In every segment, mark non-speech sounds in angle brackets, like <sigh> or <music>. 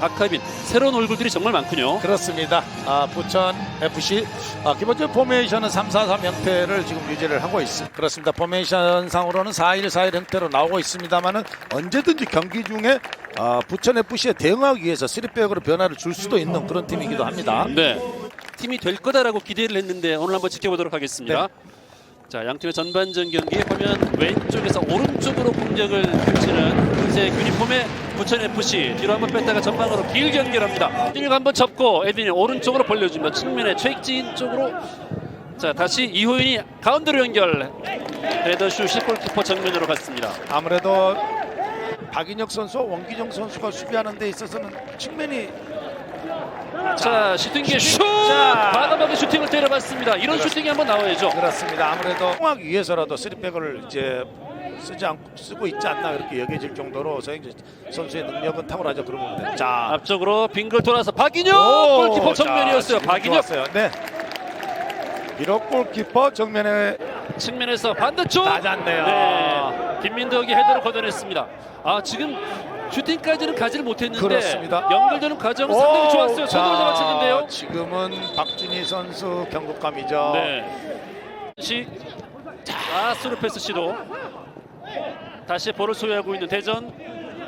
박하빈 새로운 얼굴들이 정말 많군요. 그렇습니다. 아, 부천 FC 아, 기본적인 포메이션은 3-4-3 형태를 지금 유지를 하고 있습니다. 그렇습니다. 포메이션 상으로는 4-1-4-1 형태로 나오고 있습니다만은 언제든지 경기 중에 아, 부천 FC에 대응하기 위해서 3백으로 변화를 줄 수도 있는 그런 팀이기도 합니다. 네. 팀이 될 거다라고 기대를 했는데 오늘 한번 지켜보도록 하겠습니다. 네. 자, 양 팀의 전반전 경기 화면 왼쪽에서 오른쪽으로 공격을 펼치는 흰색 유니폼의 부천 FC 뒤로 한번 뺐다가 전방으로 길게 연결합니다. 뛰고 한번 접고 에딘이 오른쪽으로 벌려주면 측면에 최익진 쪽으로 자 다시 이호윤이 가운데로 연결 헤더슛이 골키퍼 정면으로 갔습니다. 아무래도 박인혁 선수와 원기정 선수가 수비하는 데 있어서는 측면이 자 슈팅기 슛 자. 과감하게 슈팅을 때려봤습니다. 이런. 슈팅이 한번 나와야죠. 그렇습니다. 아무래도 통하기 위해서라도 3백을 이제 쓰지 않고 쓰고 있지 않나 그렇게 여겨질 정도로 선수의 능력은 탁월하죠. 그런 부분. 자, 앞쪽으로 빙글 돌아서 박인혁 오, 골키퍼 자, 정면이었어요. 지금 박인혁 좋았어요. 네. 비록 골키퍼 정면에 측면에서 반대쪽 낮았네요. 네, 김민덕이 헤더를 걷어냈습니다. 아 지금 슈팅까지는 가지를 못했는데 그렇습니다. 연결되는 과정은 상당히 오, 좋았어요. 손으로 자, 잡아쳤는데요. 지금은 박준희 선수 경고감이죠. 네. 시 자, 스루 패스 시도. 다시 볼을 소유하고 있는 대전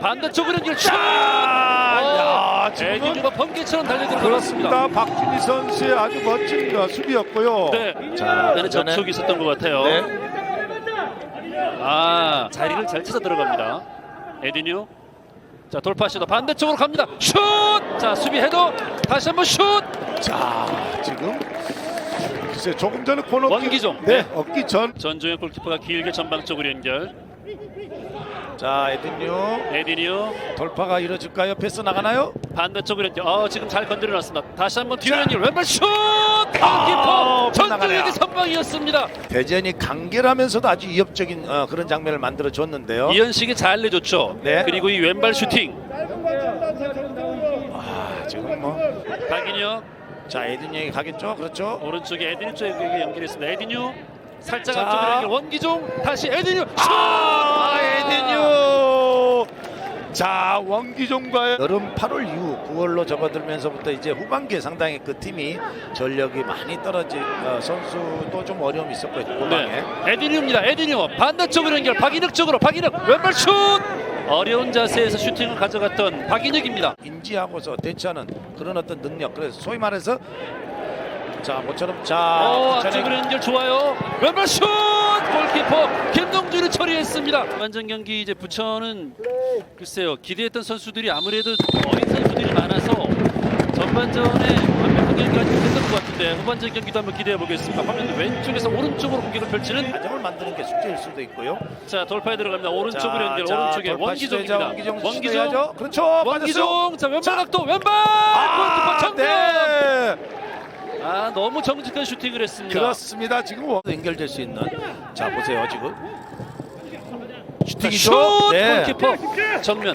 반대쪽으로 연결 슛! 야, 지금은 에디뉴가 번개처럼 달려들어갔습니다. 그렇습니다. 박준희 선수의 아주 멋진 어, 수비였고요. 네. 자, 네, 접촉이 있었던 것 같아요. 네. 아 자리를 잘 찾아 들어갑니다. 에디뉴. 자 돌파 시도 반대쪽으로 갑니다. 슛! 자 수비 헤더 다시 한번 슛! 자, 지금 글쎄 조금 전에 코너 원기종. 네, 네. 얻기 전. 전종현 골키퍼가 길게 전방 쪽으로 연결. 자, 에딘유 에디뉴 돌파가 이루어질까요? 패스 나가나요? 반대쪽으로. 어 지금 잘 건드려 놨습니다. 다시 한번 뒤로 자. 연결. 왼발 슛! 아, 골키퍼. 전종현의 선방이었습니다. 대전이 간결하면서도 아주 위협적인 어, 그런 장면을 만들어 줬는데요. 이현식이 잘 내줬죠. 네. 그리고 이 왼발 슈팅. 아, 지금 뭐. 박인혁 자, 에딘유에게 가겠죠? 그렇죠? 오른쪽에 에디뉴 쪽에게 연결했습니다. 에디뉴 살짝 자. 앞쪽으로 연결 원기종 다시 에디뉴 슛! 아, 에딘유. 자, 원기종과의 여름 8월 이후 9월로 접어들면서부터 이제 후반기에 상당히 그 팀이 전력이 많이 떨어진 어, 선수도 좀 어려움이 있었고 후반에. 네. 에디뉴입니다. 에디뉴 반대쪽으로 연결 박인혁 쪽으로 박인혁 왼발 슛! 어려운 자세에서 슈팅을 가져갔던 박인혁입니다. 인지하고서 대처하는 그런 어떤 능력. 그래서 소위 말해서 자 모처럼 자 어, 앞쪽으로 연결 좋아요. 왼발 슛! 골키퍼 김동준이 처리했습니다. 완전 경기 이제 부천은 글쎄요 기대했던 선수들이 아무래도 어린 선수들이 많아서 전반전에 완벽한 경기가 됐던 것 같은데 후반전 경기도 한번 기대해 보겠습니다. 화면 왼쪽에서 오른쪽으로 공격을 펼치는 과정을 만드는 게 숙제일 수도 있고요. 자 돌파에 들어갑니다. 오른쪽으로 자, 연결 자, 오른쪽에 돌파. 원기종입니다. 원기종 원기종 시도해야죠. 그렇죠. 맞았어요. 원기종 자 왼발 자. 각도 왼발 아, 골키퍼 정면 네. 아 너무 정직한 슈팅을 했습니다. 그렇습니다. 지금 원- 연결될 수 있는 자 보세요 지금 자, 슈팅이죠. 슛 네. 골키퍼 정면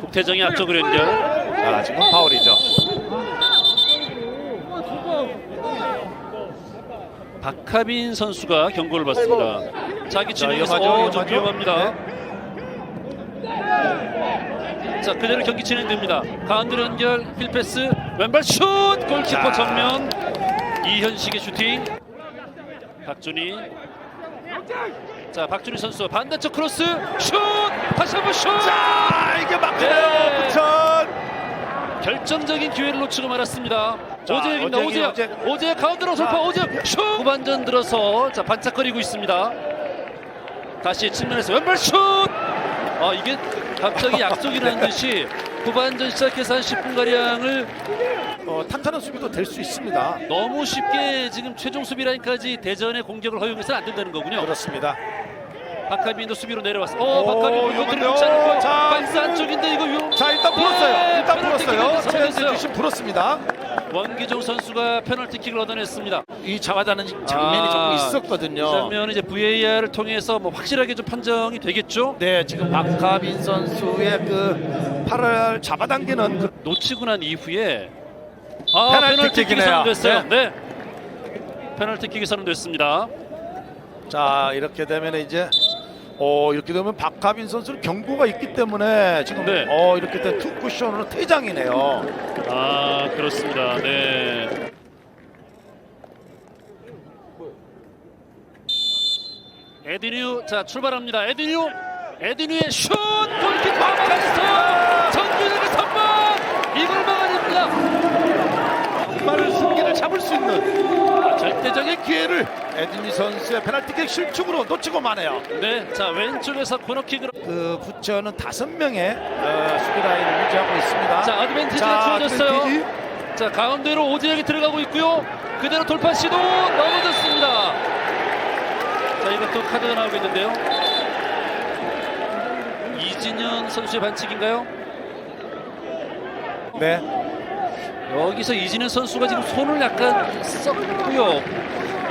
국태정이 앞쪽으로 연결 자 지금 파울이죠. 박하빈 선수가 경고를 받습니다. 자기 자, 진영에서 위험하죠, 어, 좀 위험하죠. 위험합니다. 자 그대로 경기 진행됩니다. 가운데로 연결 힐패스 왼발 슛 골키퍼 자. 정면 이현식의 슈팅 박준희 자 박준희 선수 반대쪽 크로스 슛 다시 한번 슛 자 이게 막히네요. 네. 부천. 결정적인 기회를 놓치고 말았습니다. 자, 오재혁입니다. 오재혁이, 오재혁. 오재혁. 오재혁 가운데로 돌파. 자. 오재혁 슛. 후반전 들어서 자 반짝거리고 있습니다. 다시 측면에서 왼발 슛. 아 이게 갑자기 <laughs> 약속이라는 듯이 후반전 시작해서 한 10분 가량을 어, 탄탄한 수비도 될 수 있습니다. 너무 쉽게 지금 최종 수비 라인까지 대전의 공격을 허용해서는 안 된다는 거군요. 그렇습니다. 박하빈도 수비로 내려왔어. 어, 오, 박하빈 이거 않을까요? 자, 박스 안쪽인데 이거 위험. 자 일단 네, 풀었어요. 일단 페널티 풀었어요. 선언했어요. 주심 풀었습니다. 원기종 선수가 페널티킥을 얻어냈습니다. 이 잡아다는 장면이 아, 조금 있었거든요. 이 장면은 이제 VAR을 통해서 뭐 확실하게 좀 판정이 되겠죠. 네, 지금 박하빈 선수의 그 팔을 잡아당기는 그 놓치고 난 이후에 아 페널티킥이네요. 페널티킥이 선언됐어요. 네. 페널티킥이 선언됐습니다. 자 이렇게 되면 이제 어, 이렇게 되면 박하빈 선수는 경고가 있기 때문에 지금 네. 어, 이렇게 된 투 쿠션으로 퇴장이네요. 아 그렇습니다. 네. 에디뉴 자 출발합니다. 에디뉴 에디뉴의 슛 골키퍼 막았어. 정준혁의 선방 이걸 막아냅니다. 정말 승기를 잡을 수 있는 절대적인 기회를 에드니 선수의 페널티킥 실축으로 놓치고 마네요. 네, 자 왼쪽에서 코너킥으로 그 부처는 다섯 명의 어, 수비 라인을 유지하고 있습니다. 자 어드밴티지가 자, 주어졌어요. 자 가운데로 오지혁이 들어가고 있고요. 그대로 돌파 시도 넘어졌습니다. 자 이것도 카드가 나오겠는데요. 이진현 선수의 반칙인가요? 네. 여기서 이진현 선수가 지금 손을 약간 썼고요.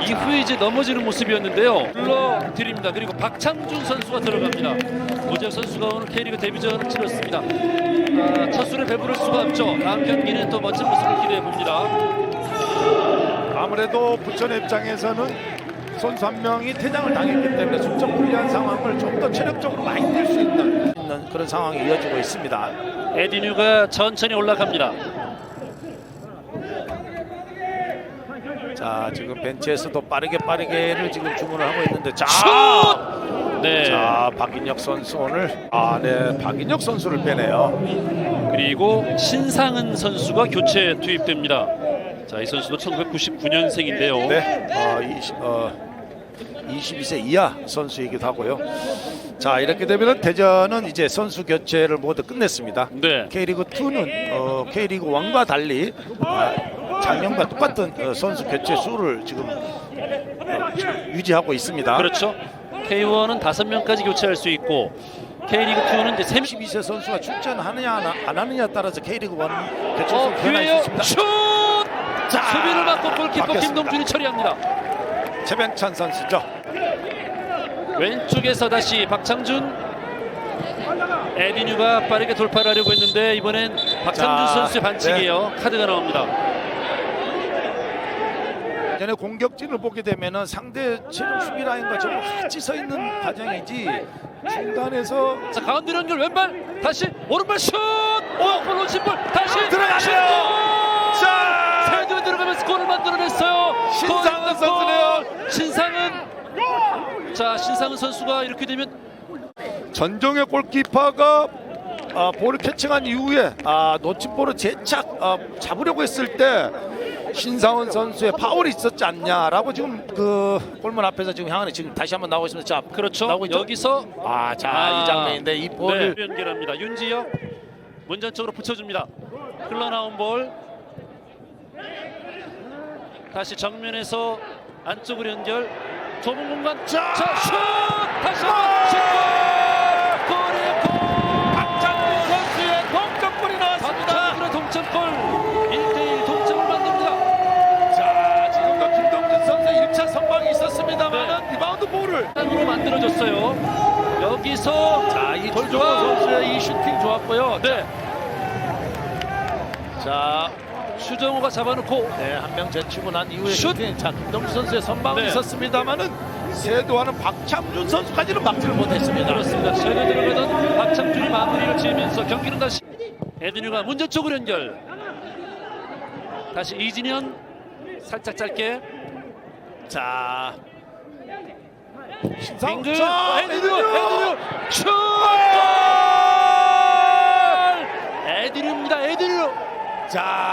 이후에 이제 넘어지는 모습이었는데요. 불러드립니다. 그리고 박창준 선수가 들어갑니다. 오재혁 선수가 오늘 K리그 데뷔전을 치렀습니다. 아, 첫 술에 배부를 수가 없죠. 다음 경기는 또 멋진 모습을 기대해 봅니다. 아무래도 부천의 입장에서는 선수 한 명이 퇴장을 당했기 때문에 수적 불리한 상황을 좀 더 체력적으로 많이 낼 수 있는 그런 상황이 이어지고 있습니다. 에디뉴가 천천히 올라갑니다. 자 지금 벤치에서도 빠르게 빠르게를 지금 주문을 하고 있는데 자, 슛! 네. 자 박인혁 선수 오늘 아네 박인혁 선수를 빼네요. 그리고 신상은 선수가 교체 투입됩니다. 자, 이 선수도 1999년생인데요. 네, 어, 20, 어, 22세 이하 선수이기도 하고요. 자 이렇게 되면 대전은 이제 선수 교체를 모두 끝냈습니다. 네. K리그 2는 어, K리그 1과 달리 아, 작년과 똑같은 어, 선수 교체 수를 지금 어, 유지하고 있습니다. 그렇죠. K1은 다섯 명까지 교체할 수 있고 K리그 2는 이제 30 32세 선수가 출전하느냐 안, 하- 하느냐에 따라서 K리그 1 교체 어, 수 변할 수 기회요. 있습니다. 슛! 자, 수비를 막고 골키퍼. 김동준이 처리합니다. 최병찬 선수죠. 왼쪽에서 다시 박창준 에디뉴가 빠르게 돌파를 하려고 했는데 이번엔 박창준 자, 선수의 반칙이에요. 네. 카드가 나옵니다. 전에 공격진을 보게 되면은 상대 체력 수비 라인과 전부 같이 서 있는 과정이지 중간에서 자 가운데 연결 왼발 다시 오른발 슛! 오볼 놓친 볼 다시 들어가네요. 슛! 자 들어가면서 골을 만들어냈어요. 신상은 골! 선수네요. 신상은 자 신상은 선수가 이렇게 되면 전종의 골키퍼가 아, 볼을 캐칭한 이후에 아, 놓친 볼을 재착 아, 잡으려고 했을 때 신상원 선수의 파울이 있었지 않냐라고 지금 그 골문 앞에서 지금 향하는 지금 다시 한번 나오고 있습니다. 자, 그렇죠. 나오고 있죠? 여기서 아, 자, 아, 이 장면인데 이 볼을 네, 연결합니다. 윤지혁 문전 쪽으로 붙여줍니다. 흘러나온 볼 다시 정면에서 안쪽으로 연결 좁은 공간 자! 슛 다시 한번 슛골 골이에요 골 박찬준 선수의 동점골이 나왔습니다. 박찬준의 동점골 1대1 동점을 만듭니다. 자, 지금도 김동준 선수의 1차 선방이 있었습니다만 네. 리바운드 볼을 으로 만들어졌어요. 여기서 자, 이 돌파. 조정호 선수의 이 슈팅 좋았고요. 네 자, 수정호가 잡아놓고 네, 한 명 제치고 난 이후에 슛! 자, 김동준 선수의 선방은 네. 있었습니다만은 세도하는 박창준 선수까지는 막지를 못했습니다. 그렇습니다. 최근 들어가던 박창준이 마무리를 지으면서 경기는 다시 에드뉴가 문전 쪽으로 연결. 다시 이진현 살짝 짧게 자, 빙글 자, 에드뉴 에드뉴! 에드뉴 슛! 에드뉴입니다. 에드뉴.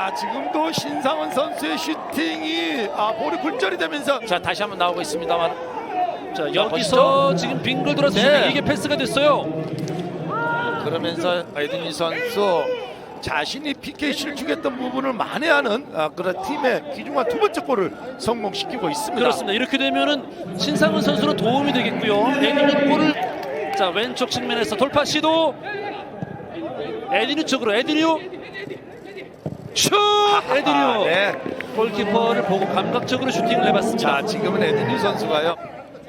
자, 지금도 신상원 선수의 슈팅이 아, 볼이 굴절이 되면서 자, 다시 한번 나오고 있습니다만 자 여기서 지금 빙글 돌아서 네. 이게 패스가 됐어요. 그러면서 에드니 선수 자신이 PK 실축했던 부분을 만회하는 아, 그런 팀의 귀중한 두 번째 골을 성공시키고 있습니다. 그렇습니다. 이렇게 되면은 신상훈 선수는 도움이 되겠고요. 에디뉴 골을 자 왼쪽 측면에서 돌파 시도 에디뉴 쪽으로 에디뉴 슛 에디뉴 아, 네. 골키퍼를 보고 감각적으로 슈팅을 해봤습니다. 자, 지금은 에드니 선수가요.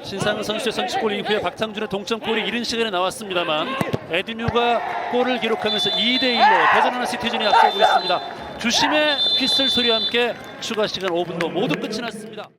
신상훈 선수의 선취골 이후에 박창준의 동점골이 이른 시간에 나왔습니다만 에디뉴가 골을 기록하면서 2대1로 대전하나 시티즌이 앞서고 있습니다. 주심의 휘슬 소리와 함께 추가 시간 5분도 모두 끝이 났습니다.